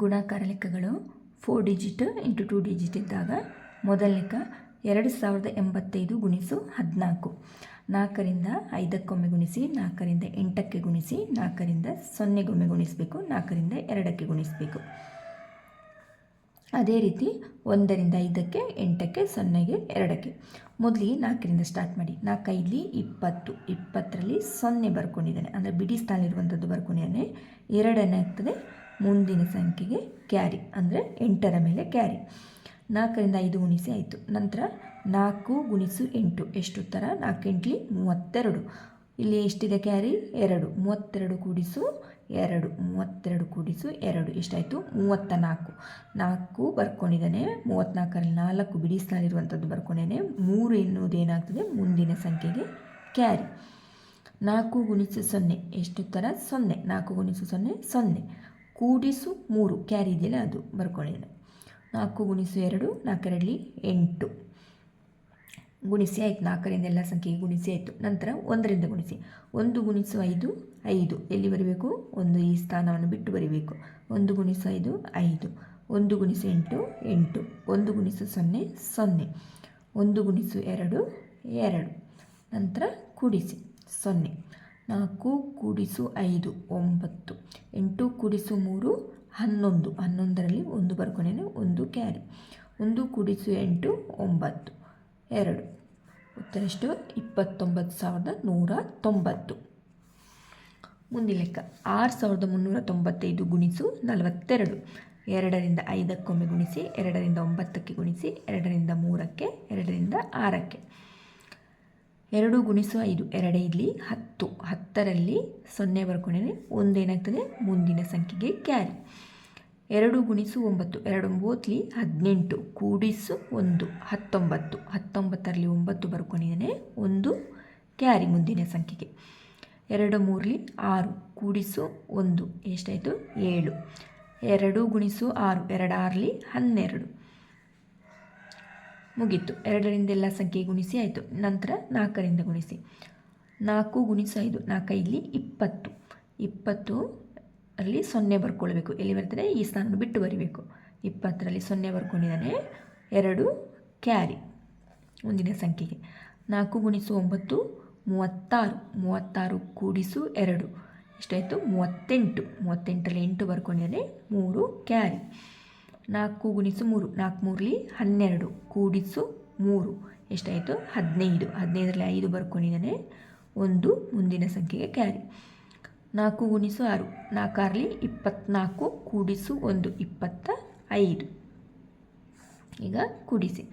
ಗುಣಾಕಾರ ಲೆಕ್ಕಗಳು four digit into two digit ಇದ್ದಾಗ ಮೊದಲ ಲೆಕ್ಕ ಎರಡು ಸಾವಿರದ ಎಂಬತ್ತೈದು ಗುಣಿಸು ಹದಿನಾಲ್ಕು. ನಾಲ್ಕರಿಂದ ಐದಕ್ಕೊಮ್ಮೆ ಗುಣಿಸಿ, ನಾಲ್ಕರಿಂದ ಎಂಟಕ್ಕೆ ಗುಣಿಸಿ, ನಾಲ್ಕರಿಂದ ಸೊನ್ನೆಗೊಮ್ಮೆ ಗುಣಿಸಬೇಕು, ನಾಲ್ಕರಿಂದ ಎರಡಕ್ಕೆ ಗುಣಿಸಬೇಕು. ಅದೇ ರೀತಿ ಒಂದರಿಂದ ಐದಕ್ಕೆ ಎಂಟಕ್ಕೆ ಸೊನ್ನೆಗೆ ಎರಡಕ್ಕೆ. ಮೊದಲಿಗೆ ನಾಲ್ಕರಿಂದ ಸ್ಟಾರ್ಟ್ ಮಾಡಿ. ನಾಲ್ಕೈದಲಿ ಇಪ್ಪತ್ತು, ಇಪ್ಪತ್ತರಲ್ಲಿ ಸೊನ್ನೆ ಬರ್ಕೊಂಡಿದ್ದಾನೆ. ಅಂದರೆ ಬಿಡಿ ಸ್ಥಾನ ಇರುವಂಥದ್ದು ಬರ್ಕೊಂಡಿದ್ದಾನೆ. ಎರಡನೇ ಮುಂದಿನ ಸಂಖ್ಯೆಗೆ ಕ್ಯಾರಿ ಅಂದರೆ ಎಂಟರ ಮೇಲೆ ಕ್ಯಾರಿ. ನಾಲ್ಕರಿಂದ ಐದು ಗುಣಿಸಿ ಆಯಿತು. ನಂತರ ನಾಲ್ಕು ಗುಣಿಸು ಎಂಟು. ಎಷ್ಟು ಥರ ನಾಲ್ಕು ಎಂಟ್ಲಿ ಮೂವತ್ತೆರಡು. ಇಲ್ಲಿ ಎಷ್ಟಿದೆ ಕ್ಯಾರಿ? ಎರಡು. ಮೂವತ್ತೆರಡು ಕೂಡಿಸು ಎರಡು. ಮೂವತ್ತೆರಡು ಕೂಡಿಸು ಎರಡು. ಎಷ್ಟಾಯಿತು? ಮೂವತ್ತ ನಾಲ್ಕು. ನಾಲ್ಕು ಬರ್ಕೊಂಡಿದ್ದಾನೆ. ಮೂವತ್ತ್ನಾಲ್ಕರಲ್ಲಿ ನಾಲ್ಕು ಬಿಡಿಸ್ನಲ್ಲಿರುವಂಥದ್ದು ಬರ್ಕೊಂಡಿದ್ದಾನೆ. ಮೂರು ಎನ್ನುವುದು ಏನಾಗ್ತದೆ? ಮುಂದಿನ ಸಂಖ್ಯೆಗೆ ಕ್ಯಾರಿ. ನಾಲ್ಕು ಗುಣಿಸು ಸೊನ್ನೆ. ಎಷ್ಟು ಥರ ಸೊನ್ನೆ. ನಾಲ್ಕು ಗುಣಿಸು ಸೊನ್ನೆ ಸೊನ್ನೆ. ಕೂಡಿಸು ಮೂರು. ಕ್ಯಾರಿ ಇದೆಯಲ್ಲ, ಅದು ಬರ್ಕೊಳ್ಳೋಣ ನಾಲ್ಕು ಗುಣಿಸು ಎರಡು, ನಾಲ್ಕರಲ್ಲಿ ಎಂಟು. ಗುಣಿಸಿ ಆಯಿತು, ನಾಲ್ಕರಿಂದ ಎಲ್ಲ ಸಂಖ್ಯೆಗೆ ಗುಣಿಸಿ ಆಯಿತು. ನಂತರ ಒಂದರಿಂದ ಗುಣಿಸಿ. ಒಂದು ಗುಣಿಸು ಐದು ಐದು. ಎಲ್ಲಿ ಬರಬೇಕು? ಒಂದು ಈ ಸ್ಥಾನವನ್ನು ಬಿಟ್ಟು ಬರೀಬೇಕು. ಒಂದು ಗುಣಿಸು ಐದು ಐದು. ಒಂದು ಗುಣಿಸು ಎಂಟು ಎಂಟು. ಒಂದು ಗುಣಿಸು ಸೊನ್ನೆ ಸೊನ್ನೆ. ಒಂದು ಗುಣಿಸು ಎರಡು ಎರಡು. ನಂತರ ಕೂಡಿಸಿ. ಸೊನ್ನೆ. ನಾಲ್ಕು ಕೂಡಿಸು ಐದು, ಒಂಬತ್ತು. ಎಂಟು ಕೂಡಿಸು ಮೂರು, ಹನ್ನೊಂದು. ಹನ್ನೊಂದರಲ್ಲಿ ಒಂದು ಬರ್ಕೊಂಡೇನೆ ಒಂದು ಕ್ಯಾರಿ. ಒಂದು ಕೂಡಿಸು ಎಂಟು, ಒಂಬತ್ತು. ಎರಡು. ಉತ್ತರ ಎಷ್ಟು? ಇಪ್ಪತ್ತೊಂಬತ್ತು ಸಾವಿರದ ನೂರ ತೊಂಬತ್ತು. ಮುಂದಿನ ಲೆಕ್ಕ. ಆರು ಸಾವಿರದ ಮುನ್ನೂರ ತೊಂಬತ್ತೈದು ಗುಣಿಸು ನಲವತ್ತೆರಡು. ಎರಡರಿಂದ ಐದಕ್ಕೊಮ್ಮೆ ಗುಣಿಸಿ, ಎರಡರಿಂದ ಒಂಬತ್ತಕ್ಕೆ ಗುಣಿಸಿ, ಎರಡರಿಂದ ಮೂರಕ್ಕೆ, ಎರಡರಿಂದ ಆರಕ್ಕೆ. ಎರಡು ಗುಣಿಸು ಐದು ಎರಡೈದಲಿ ಹತ್ತು. ಹತ್ತರಲ್ಲಿ ಸೊನ್ನೆ ಬರ್ಕೊಂಡೇ ಒಂದೇನಾಗ್ತದೆ ಮುಂದಿನ ಸಂಖ್ಯೆಗೆ ಕ್ಯಾರಿ. ಎರಡು ಗುಣಿಸು ಒಂಬತ್ತು, ಎರಡು ಒಂಬತ್ತಲಿ ಹದಿನೆಂಟು. ಕೂಡಿಸು ಒಂದು, ಹತ್ತೊಂಬತ್ತು. ಹತ್ತೊಂಬತ್ತರಲ್ಲಿ ಒಂಬತ್ತು ಬರ್ಕೊಂಡಿದ್ದಾನೆ, ಒಂದು ಕ್ಯಾರಿ ಮುಂದಿನ ಸಂಖ್ಯೆಗೆ. ಎರಡು ಮೂರಲಿ ಆರು, ಕೂಡಿಸು ಒಂದು. ಎಷ್ಟಾಯಿತು? ಏಳು. ಎರಡು ಗುಣಿಸು ಆರು, ಎರಡು ಆರಲಿ ಹನ್ನೆರಡು. ಮುಗೀತು. ಎರಡರಿಂದ ಎಲ್ಲ ಸಂಖ್ಯೆ ಗುಣಿಸಿ ಆಯಿತು. ನಂತರ ನಾಲ್ಕರಿಂದ ಗುಣಿಸಿ. ನಾಲ್ಕು ಗುಣಿಸು ಐದು. ನಾಲ್ಕೈದಲಿ ಇಪ್ಪತ್ತು. ಇಪ್ಪತ್ತು ಅಲ್ಲಿ ಸೊನ್ನೆ ಬರ್ಕೊಳ್ಬೇಕು. ಎಲ್ಲಿ ಬರ್ತದೆ? ಈ ಸ್ಥಾನವನ್ನು ಬಿಟ್ಟು ಬರಿಬೇಕು. ಇಪ್ಪತ್ತರಲ್ಲಿ ಸೊನ್ನೆ ಬರ್ಕೊಂಡಿದ್ದಾನೆ. ಎರಡು ಕ್ಯಾರಿ ಮುಂದಿನ ಸಂಖ್ಯೆಗೆ. ನಾಲ್ಕು ಗುಣಿಸು ಒಂಬತ್ತು, ಮೂವತ್ತಾರು. ಮೂವತ್ತಾರು ಕೂಡಿಸು ಎರಡು. ಎಷ್ಟಾಯಿತು? ಮೂವತ್ತೆಂಟು. ಮೂವತ್ತೆಂಟರಲ್ಲಿ ಎಂಟು ಬರ್ಕೊಂಡಿದ್ದಾನೆ. ಮೂರು ಕ್ಯಾರಿ. ನಾಲ್ಕು ಗುಣಿಸು ಮೂರು, ನಾಲ್ಕು ಮೂರಲಿ ಹನ್ನೆರಡು, ಕೂಡಿಸು ಮೂರು. ಎಷ್ಟಾಯಿತು? ಹದಿನೈದು. ಹದಿನೈದರಲ್ಲಿ ಐದು ಬರ್ಕೊಂಡಿದ್ದಾನೆ. ಒಂದು ಮುಂದಿನ ಸಂಖ್ಯೆಗೆ ಕ್ಯಾರಿ. ನಾಲ್ಕು ಗುಣಿಸು ಆರು, ನಾಲ್ಕಾರಲಿ ಇಪ್ಪತ್ತ್ನಾಲ್ಕು ಕೂಡಿಸು ಒಂದು, ಇಪ್ಪತ್ತ ಐದು. ಈಗ ಕೂಡಿಸಿ.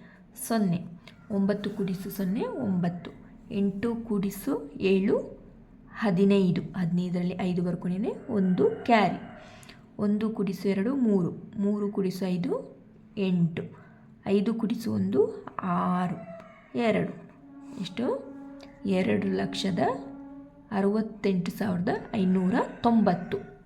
ಸೊನ್ನೆ. ಒಂಬತ್ತು ಕೂಡಿಸು ಸೊನ್ನೆ, ಒಂಬತ್ತು. ಎಂಟು ಕೂಡಿಸು ಏಳು, ಹದಿನೈದು. ಹದಿನೈದರಲ್ಲಿ ಐದು ಬರ್ಕೊಂಡಿದೆ ಒಂದು ಕ್ಯಾರಿ. ಒಂದು ಕುಡಿಸು ಎರಡು ಮೂರು. ಮೂರು ಕುಡಿಸು ಐದು, ಎಂಟು. ಐದು ಕುಡಿಸು ಒಂದು, ಆರು. ಎರಡು. ಎಷ್ಟು? ಎರಡು ಲಕ್ಷದ ಅರವತ್ತೆಂಟು ಸಾವಿರದ ಐನೂರ ತೊಂಬತ್ತು.